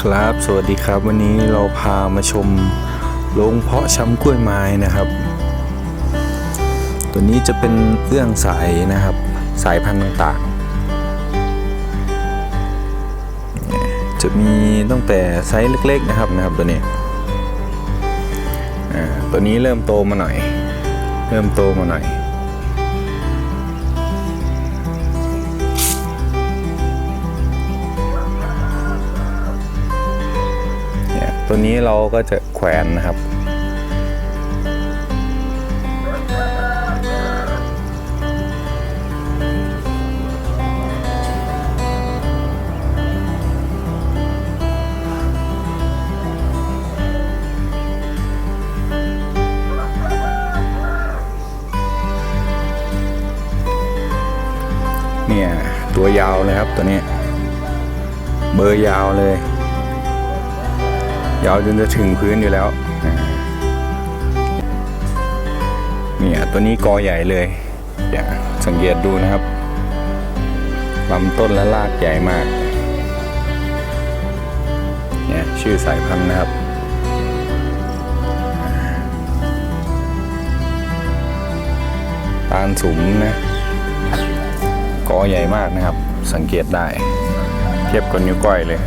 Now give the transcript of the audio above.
ครับ สวัสดีครับ วันนี้เราพามาชมโรงเพาะชำกล้วยไม้นะครับ ตัวนี้จะเป็นเอื้องสายนะครับ สายพันธุ์ต่างๆ จะมีตั้งแต่ไซส์เล็กๆนะครับนะครับตัวนี้ตัวนี้เริ่มโตมาหน่อย เริ่มโตมาหน่อย ตัวนี้เราก็จะแขวนนะครับ เนี่ย ตัวยาวเลยครับตัวนี้ เบอร์ยาวเลย ยาวจนจะถึงพื้นอยู่แล้ว เนี่ยตัวนี้กอใหญ่เลยอย่าสังเกตดูนะครับลำต้นและรากใหญ่มาก เนี่ยชื่อสายพันธุ์นะครับตาลสุมนะกอใหญ่มากนะครับ สังเกตได้ เทียบกับนิ้วก้อยเลย